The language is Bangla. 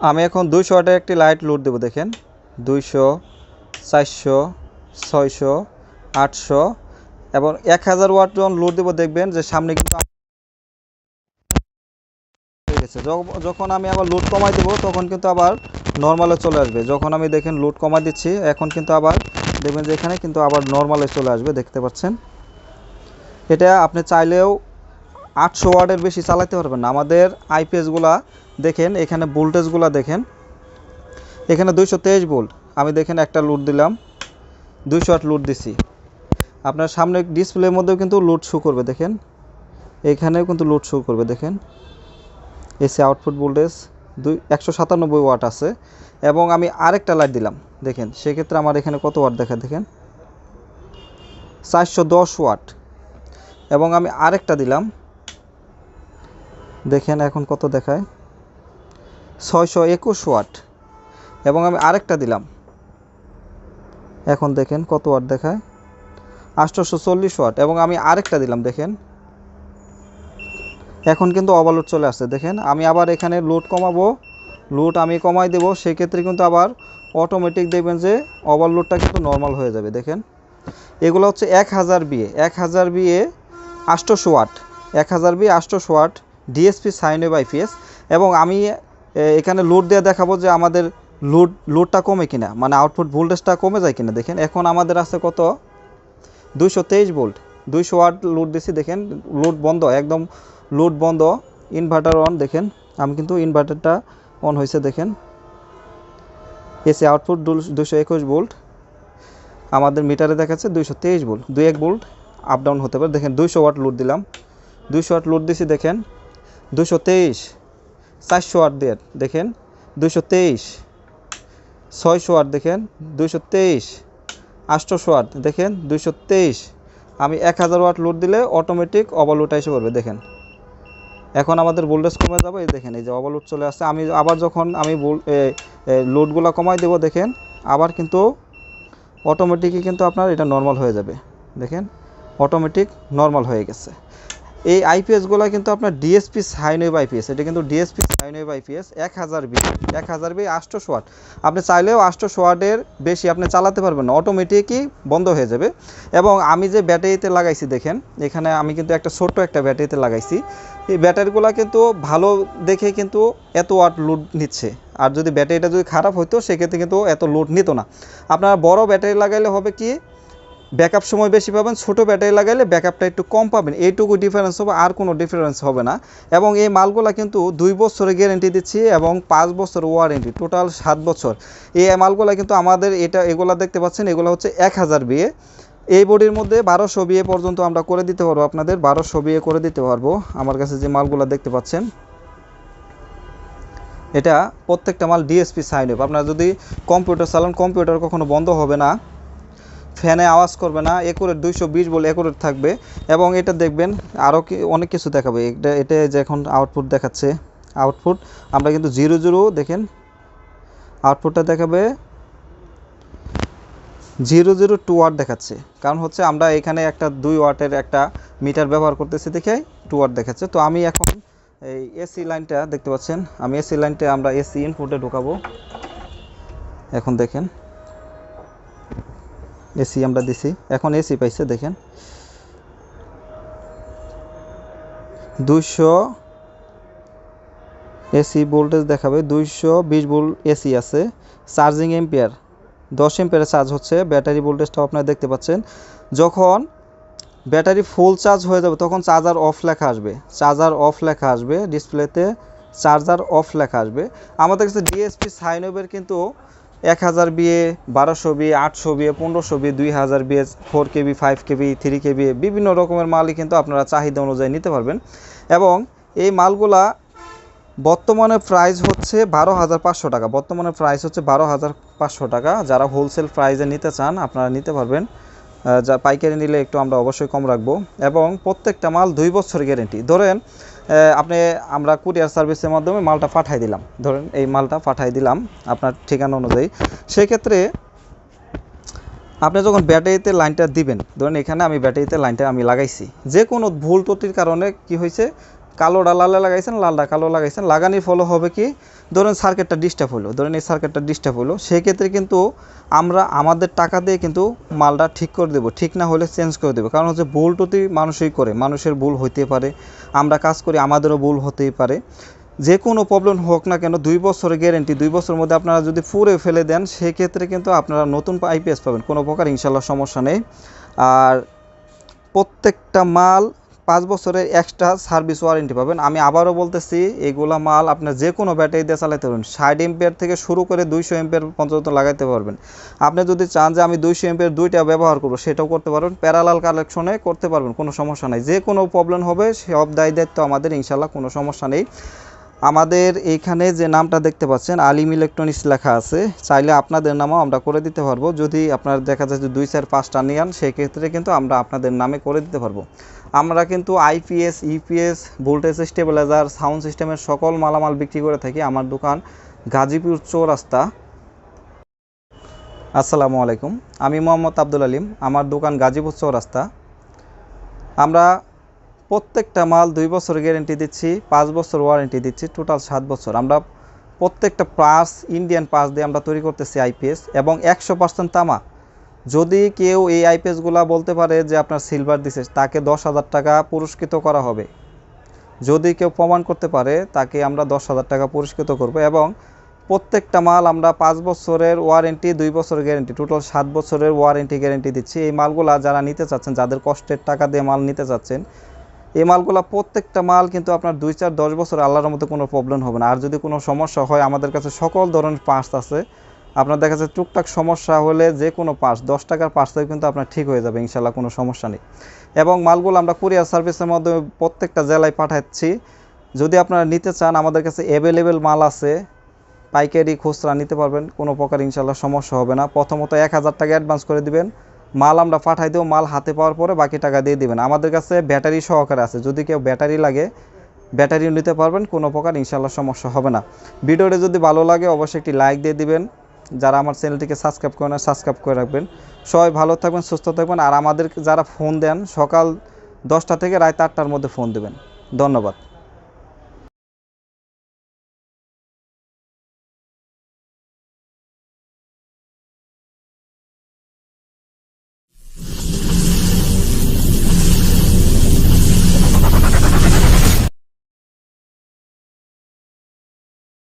আমি এখন দুইশো ওয়াটের একটি লাইট লোড দেবো, দেখেন। দুইশো, চারশো, ছয়শো, আটশো এবং এক হাজার ওয়াট যখন লোড দেবো, দেখবেন যে সামনে কিন্তু গেছে। যখন আমি আবার লোড কমাই দেবো, তখন কিন্তু আবার নর্মালে চলে আসবে। যখন আমি দেখেন লোড কমাই দিচ্ছি, এখন কিন্তু আবার দেখবেন যে এখানে কিন্তু আবার নর্মালে চলে আসবে, দেখতে পাচ্ছেন? এটা আপনি চাইলেও আটশো ওয়ার্ডের বেশি চালাতে পারবেন না। আমাদের আইপিএসগুলা দেখেন, এখানে ভোল্টেজগুলা দেখেন। এখানে দুইশো তেইশ ভোল্ট। আমি দেখেন একটা লোড দিলাম। দুইশো ওয়াট লোড দিছি। আপনার সামনে ডিসপ্লের মধ্যেও কিন্তু লোড শো করবে, দেখেন। এখানেও কিন্তু লোড শো করবে, দেখেন। এসি আউটপুট ভোল্টেজ দুই, একশো সাতানব্বই ওয়াট আছে। এবং আমি আরেকটা লাইট দিলাম, দেখেন। সেক্ষেত্রে আমার এখানে কত ওয়াট দেখা দেখেন। চারশো দশ ওয়াট এবং আমি আরেকটা দিলাম। দেখেন এখন কত দেখায়। ছয়শো একুশ ওয়াট। এবং আমি আরেকটা দিলাম। এখন দেখেন কত ওয়াট দেখায়? আটশোশো চল্লিশ ওয়াট। এবং আমি আরেকটা দিলাম দেখেন। এখন কিন্তু ওভারলোড চলে আসছে দেখেন। আমি আবার এখানে লোড কমাবো। লোড আমি কমাই দেবো সেক্ষেত্রে কিন্তু আবার অটোমেটিক দেখবেন যে ওভারলোডটা কিন্তু নর্মাল হয়ে যাবে দেখেন। এগুলো হচ্ছে এক হাজার বিয়ে এক হাজার বিয়ে আষ্টশো ওয়াট এক হাজার বিয়ে আষ্টশো ওয়াট ডিএসপি সাইনে বাইপিএস এবং আমি এ, এখানে লোড দিয়ে দেখাবো যে আমাদের লোড লোডটা কমে কিনা মানে আউটপুট ভোল্টেজটা কমে যায় কিনা, দেখেন। এখন আমাদের আছে কত? দুইশো তেইশ ভোল্ট দুইশো ওয়াট লোড দিছি, দেখেন লোড বন্ধ, একদম লোড বন্ধ। ইনভার্টার অন দেখেন, আমি কিন্তু ইনভার্টারটা অন হয়েছে, দেখেন। এসি আউটপুট দুশো একুশ ভোল্ট আমাদের মিটারে দেখাচ্ছে দুইশো তেইশ ভোল্ট দুই এক ভোল্ট আপ ডাউন হতে পারে। দেখেন, দুইশো ওয়াট লোড দিলাম। দুইশো ওয়াট লোড দিছি, দেখেন দুশো তেইশ। চারশো ওয়াট দিয়ে দেখেন দুশো তেইশ, ছয়শো ওয়াট দেখেন, দুইশো তেইশ, আটশোশো ওয়াট দেখেন, দুইশো তেইশ। আমি এক হাজার ওয়াট লোড দিলে অটোমেটিক ওভারলোড এসে পড়বে, দেখেন। এখন আমাদের ভোল্টেজ কমে যাবে, এই দেখেন, এই যে ওভারলোড চলে আসছে। আমি আবার যখন আমি লোডগুলো কমাই দেবো, দেখেন, আবার কিন্তু অটোমেটিকই কিন্তু আপনার এটা নর্মাল হয়ে যাবে, দেখেন অটোমেটিক নর্মাল হয়ে গেছে। এই আইপিএসগুলো কিন্তু আপনার ডিএসপি সাইনওয়েভ আইপিএস এটা কিন্তু ডিএসপি সাইনওয়েভ আইপিএস এক হাজার বি এক হাজার বি আটশোশো ওয়াট। আপনি চাইলেও আটশোশো ওয়াটের বেশি আপনি চালাতে পারবেন না অটোমেটিকই বন্ধ হয়ে যাবে। এবং আমি যে ব্যাটারিতে লাগাইছি, দেখেন, এখানে আমি কিন্তু একটা ছোট্ট একটা ব্যাটারিতে লাগাইছি। এই ব্যাটারিগুলো কিন্তু ভালো দেখে কিন্তু এত ওয়াট লোড নিচ্ছে। আর যদি ব্যাটারিটা যদি খারাপ হতো সেক্ষেত্রে কিন্তু এত লোড নিত না। আপনার বড় ব্যাটারি লাগাইলে হবে কি ব্যাকআপ সময় বেশি পাবেন, ছোট ব্যাটারি লাগাইলে ব্যাকআপটা একটু কম পাবেন। এইটুকু ডিফারেন্স হবে, আর কোনো ডিফারেন্স হবে না। এবং এই মালগুলা কিন্তু দুই বছরের গ্যারেন্টি দিচ্ছি এবং পাঁচ বছর ওয়ারেন্টি টোটাল সাত বছর। এই মালগুলা কিন্তু আমাদের এটা, এগুলা দেখতে পাচ্ছেন, এগুলো হচ্ছে এক হাজার বিয়ে এই বডির মধ্যে বারোশো বিয়ে পর্যন্ত আমরা করে দিতে পারব আপনাদের, বারোশো বিয়ে করে দিতে পারব। আমার কাছে যে মালগুলা দেখতে পাচ্ছেন, এটা প্রত্যেকটা মাল ডিএসপি সাইন আপ আপনারা যদি কম্পিউটার চালান কম্পিউটার কখনো বন্ধ হবে না। ফ্যানে আওয়াজ করবে না, একুরেট দুইশো বিশ বলে একুরেট থাকবে এবং এটা দেখবেন আরও কি, অনেক কিছু দেখাবে। এটা এটা যে এখন আউটপুট দেখাচ্ছে আউটপুট আমরা কিন্তু জিরো জিরো, দেখেন আউটপুটটা দেখাবে, জিরো জিরো টু ওয়াট দেখাচ্ছে। কারণ হচ্ছে আমরা এখানে একটা দুই ওয়াটের একটা মিটার ব্যবহার করতেছি দেখে টু ওয়াট দেখাচ্ছে। তো আমি এখন এই এসি লাইনটা দেখতে পাচ্ছেন, আমি এসি লাইনটা আমরা এসি ইনপুটে ঢোকাবো। এখন দেখেন এসি আমরা দিছি। এখন এসি পাইছে, দেখেন। দুইশো এসি ভোল্টেজ দেখাবে। দুইশো বিশ ভোল্ট এসি আছে। Charging ampere. দশ এম্পিয়ারে চার্জ হচ্ছে ব্যাটারি ভোল্টেজটাও আপনারা দেখতে পাচ্ছেন। যখন ব্যাটারি ফুল চার্জ হয়ে যাবে, তখন চার্জার অফ লেখা আসবে। চার্জার অফ লেখা আসবে। ডিসপ্লেতে চার্জার অফ লেখা আসবে। আমাদের কাছে ডিএসপি সাইনওয়ের কিন্তু এক হাজার বিয়ে, বারোশো বিয়ে, আটশো বিয়ে, পনেরোশো বিয়ে, দুই হাজার বিয়ে, four K B five K B three K B বিভিন্ন রকমের মালই কিন্তু আপনারা চাহিদা অনুযায়ী নিতে পারবেন। এবং এই মালগুলা বর্তমানে প্রাইস হচ্ছে বারো হাজার পাঁচশো টাকা। বর্তমানে প্রাইস হচ্ছে বারো হাজার পাঁচশো টাকা। যারা হোলসেল প্রাইসে নিতে চান, আপনারা নিতে পারবেন। যা পাইকারি নিলে একটু আমরা অবশ্যই কম রাখব। এবং প্রত্যেকটা মাল দুই বছর গ্যারেন্টি ধরেন আপনি, আমরা কুরিয়ার সার্ভিসের মাধ্যমে মালটা পাঠাই দিলাম। ধরেন, এই মালটা পাঠাই দিলাম আপনার ঠিকানা অনুযায়ী। সেক্ষেত্রে আপনি যখন ব্যাটারিতে লাইনটা দিবেন, ধরেন এখানে আমি ব্যাটারিতে লাইনটা আমি লাগাইছি যে কোনো ভুল ত্রুটির কারণে কি হয়েছে? কালোটা লালে লাগাইছেন, লালটা কালো লাগাইছেন। লাগানির ফলে হবে কি? ধরুন সার্কিটটা ডিস্টার্ব হলো, ধরুন এই সার্কিটটা ডিস্টার্ব হলো, সেক্ষেত্রে কিন্তু আমরা আমাদের টাকা দিয়ে কিন্তু মালটা ঠিক করে দেবো, ঠিক না হলে চেঞ্জ করে দেবো। কারণ হচ্ছে ভুল টুতি মানুষই করে, মানুষের ভুল হইতে পারে। আমরা কাজ করি, আমাদেরও ভুল হতেই পারে। যে কোনো প্রবলেম হোক না কেন, দুই বছরের গ্যারেন্টি দুই বছরের মধ্যে আপনারা যদি পুরে ফেলে দেন, সেক্ষেত্রে কিন্তু আপনারা নতুন আইপিএস পাবেন। কোনো প্রকার ইনশাল্লাহ সমস্যা নেই। আর প্রত্যেকটা মাল পাঁচ বছরের এক্সট্রা সার্ভিস ওয়ারেন্টি পাবেন। আমি আবারও বলতেছি, এগুলা মাল আপনার যে কোনো ব্যাটারি দিয়ে চালাতে পারবেন। ষাট এম্পিয়ার থেকে শুরু করে দুইশো এম্পিয়ার পর্যন্ত লাগাইতে পারবেন। আপনি যদি চান যে আমি দুইশো এম্পিয়ার দুইটা ব্যবহার করব, সেটাও করতে পারবেন। প্যারালাল কালেকশনে করতে পারবেন, কোনো সমস্যা নাই। যে কোনো প্রবলেম হবে, সব দায় দায়িত্ব আমাদের ইনশাল্লাহ কোনো সমস্যা নেই। আমাদের এইখানে যে নামটা দেখতে পাচ্ছেন, আলিম ইলেকট্রনিক্স লেখা আছে। চাইলে আপনাদের নামও আমরা করে দিতে পারব। যদি আপনার দেখা যায় যে দুই চার পাঁচটা নিয়ান সেই ক্ষেত্রে কিন্তু আমরা আপনাদের নামে করে দিতে পারব। আমরা কিন্তু I P S, E P S, voltage stabiliser, sound সিস্টেমের সকল মালামাল বিক্রি করে থাকি আমার দোকান গাজীপুর চৌরাস্তা। আসসালামু আলাইকুম। আমি মোহাম্মদ আব্দুল আলিম, আমার দোকান গাজীপুর চৌরাস্তা। আমরা প্রত্যেকটা মাল দুই বছর গ্যারেন্টি দিচ্ছি, পাঁচ বছর ওয়ারেন্টি দিচ্ছি টোটাল সাত বছর। আমরা প্রত্যেকটা পাস ইন্ডিয়ান পাস দিয়ে আমরা তৈরি করতেছি আইপিএস এবং একশো পার্সেন্ট তামা। যদি কেউ এই আইপিএসগুলা বলতে পারে যে আপনার সিলভার দিছে, তাকে দশ হাজার টাকা পুরস্কৃত করা হবে। যদি কেউ প্রমাণ করতে পারে, তাকে আমরা দশ হাজার টাকা পুরস্কৃত করব এবং প্রত্যেকটা মাল আমরা পাঁচ বছরের ওয়ারেন্টি দুই বছরের গ্যারেন্টি টোটাল সাত বছরের ওয়ারেন্টি গ্যারেন্টি দিচ্ছি। এই মালগুলা যারা নিতে চাচ্ছেন, যাদের কষ্টের টাকা দিয়ে মাল নিতে চাচ্ছেন এই মালগুলা প্রত্যেকটা মাল কিন্তু আপনার দুই চার দশ বছর আল্লাহর মতো কোনো প্রবলেম হবে না। আর যদি কোনো সমস্যা হয়, আমাদের কাছে সকল ধরনের পার্টস আছে। আপনার দেখা যাচ্ছে টুকটাক সমস্যা হলে যে কোনো পার্টস দশ টাকার পার্টসে কিন্তু আপনার ঠিক হয়ে যাবে ইনশাল্লাহ কোনো সমস্যা নেই। এবং মালগুলো আমরা কুরিয়ার সার্ভিসের মাধ্যমে প্রত্যেকটা জেলায় পাঠাচ্ছি। যদি আপনারা নিতে চান, আমাদের কাছে অ্যাভেলেবেল মাল আছে। পাইকারি, খুচরা নিতে পারবেন, কোনো প্রকার ইনশাল্লাহ সমস্যা হবে না। প্রথমত এক হাজার টাকা অ্যাডভান্স করে দিবেন। মাল আমরা পাঠাই দেবো, মাল হাতে পাওয়ার পরে বাকি টাকা দিয়ে দিবেন। আমাদের কাছে ব্যাটারি সহকারে আছে। যদি কেউ ব্যাটারি লাগে, ব্যাটারিও নিতে পারবেন, কোনো প্রকার ইনশাল্লাহ সমস্যা হবে না। ভিডিওটা যদি ভালো লাগে, অবশ্যই একটি লাইক দিয়ে দিবেন। যারা আমার চ্যানেলটিকে সাবস্ক্রাইব করেন সাবস্ক্রাইব করে রাখবেন। সবাই ভালো থাকবেন, সুস্থ থাকবেন। আর আমাদের যারা ফোন দেন, সকাল দশটা থেকে রাত আটটার মধ্যে ফোন দেবেন। ধন্যবাদ।